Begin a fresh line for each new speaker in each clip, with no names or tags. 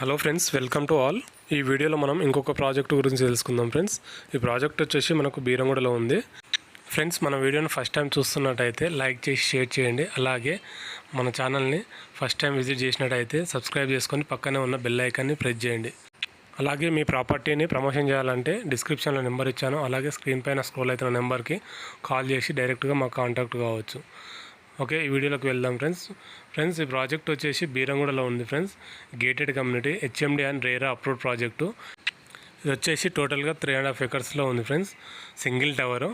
Hello friends welcome to all ఈ వీడియోలో మనం ఇంకొక ప్రాజెక్ట్ గురించి తెలుసుకుందాం ఫ్రెండ్స్ ఈ ప్రాజెక్ట్ వచ్చేసి మనకు బీరంగూడలో ఉంది. ఫ్రెండ్స్ మన వీడియోని ఫస్ట్ టైం చూస్తున్నట్టయితే లైక్ చేసి షేర్ చేయండి. అలాగే మన ఛానల్ని ఫస్ట్ టైం విజిట్ చేసినట్టయితే సబ్స్క్రైబ్ చేసుకొని పక్కనే ఉన్న బెల్ ఐకాన్ని ప్రెస్ చేయండి. అలాగే మీ ప్రాపర్టీని ప్రమోషన్ చేయాలంటే డిస్క్రిప్షన్లో నెంబర్ ఇచ్చాను. అలాగే స్క్రీన్ పైన స్క్రోల్ అవుతున్న నెంబర్కి కాల్ చేసి డైరెక్ట్గా మాకు కాంటాక్ట్ కావచ్చు. ఓకే ఈ వీడియోలోకి వెళ్దాం ఫ్రెండ్స్ ఫ్రెండ్స్ ఈ ప్రాజెక్ట్ వచ్చేసి బీరంగూడలో ఉంది friends gated community HMD and RERA approve project ఇది వచ్చేసి టోటల్గా త్రీ అండ్ హాఫ్ ఎకర్స్లో ఉంది ఫ్రెండ్స్ సింగిల్ టవరు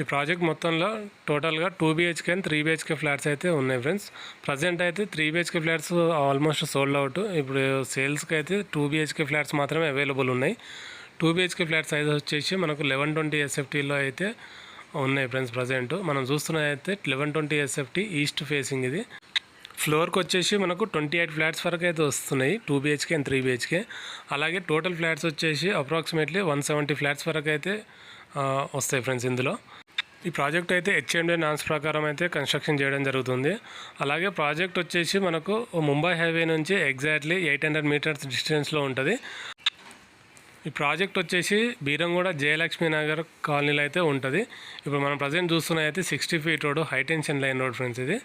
ఈ ప్రాజెక్ట్ మొత్తంలో టోటల్గా two BHK and three BHK flats అయితే ఉన్నాయి ఫ్రెండ్స్ ప్రజెంట్ అయితే three BHK flats almost sold out ఇప్పుడు సేల్స్కి అయితే టూ బీహెచ్కే ఫ్లాట్స్ మాత్రమే అవైలబుల్ ఉన్నాయి. టూ బీహెచ్కే ఫ్లాట్ సైజ్ వచ్చేసి మనకు లెవెన్ ట్వంటీ ఎస్ఎఫ్టీలో అయితే ఉన్నాయి ఫ్రెండ్స్ ప్రజెంట్ మనం చూస్తున్నదైతే అయితే eleven twenty SFT east facing ఇది. ఫ్లోర్కి వచ్చేసి మనకు ట్వంటీ ఎయిట్ ఫ్లాట్స్ వరకు అయితే వస్తున్నాయి two BHK and three BHK అలాగే టోటల్ ఫ్లాట్స్ వచ్చేసి అప్రాక్సిమేట్లీ వన్ సెవెంటీ ఫ్లాట్స్ వరకు అయితే వస్తాయి ఫ్రెండ్స్ ఇందులో. ఈ ప్రాజెక్ట్ అయితే హెచ్ఎండి నాన్స్ ప్రకారం అయితే కన్స్ట్రక్షన్ చేయడం జరుగుతుంది. అలాగే ప్రాజెక్ట్ వచ్చేసి మనకు ముంబై హైవే నుంచి ఎగ్జాక్ట్లీ ఎయిట్ హండ్రెడ్ మీటర్స్ డిస్టెన్స్లో ఉంటుంది. ఈ ప్రాజెక్ట్ వచ్చేసి బీరంగూడ జయలక్ష్మి నగర్ కాలనీలో అయితే ఉంటుంది. ఇప్పుడు మనం ప్రజెంట్ చూస్తున్నది అయితే sixty feet road high tension line road friends ఇది.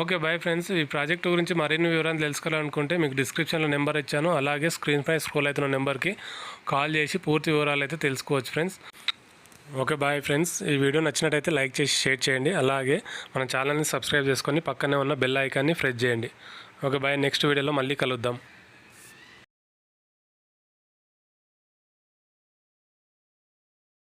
Okay bye friends. ఈ ప్రాజెక్ట్ గురించి మరిన్ని వివరాలు తెలుసుకోవాలనుకుంటే మీకు డిస్క్రిప్షన్లో నెంబర్ ఇచ్చాను. అలాగే స్క్రీన్ పై స్క్రోల్ అవుతున్న నెంబర్కి కాల్ చేసి పూర్తి వివరాలు అయితే తెలుసుకోవచ్చు ఫ్రెండ్స్. Okay bye friends. ఈ వీడియో నచ్చినట్టయితే లైక్ చేసి షేర్ చేయండి. అలాగే మన ఛానల్ని సబ్స్క్రైబ్ చేసుకొని పక్కనే ఉన్న బెల్ ఐకాన్ని ప్రెస్ చేయండి. ఓకే బాయ్ నెక్స్ట్ వీడియోలో మళ్ళీ కలుద్దాం.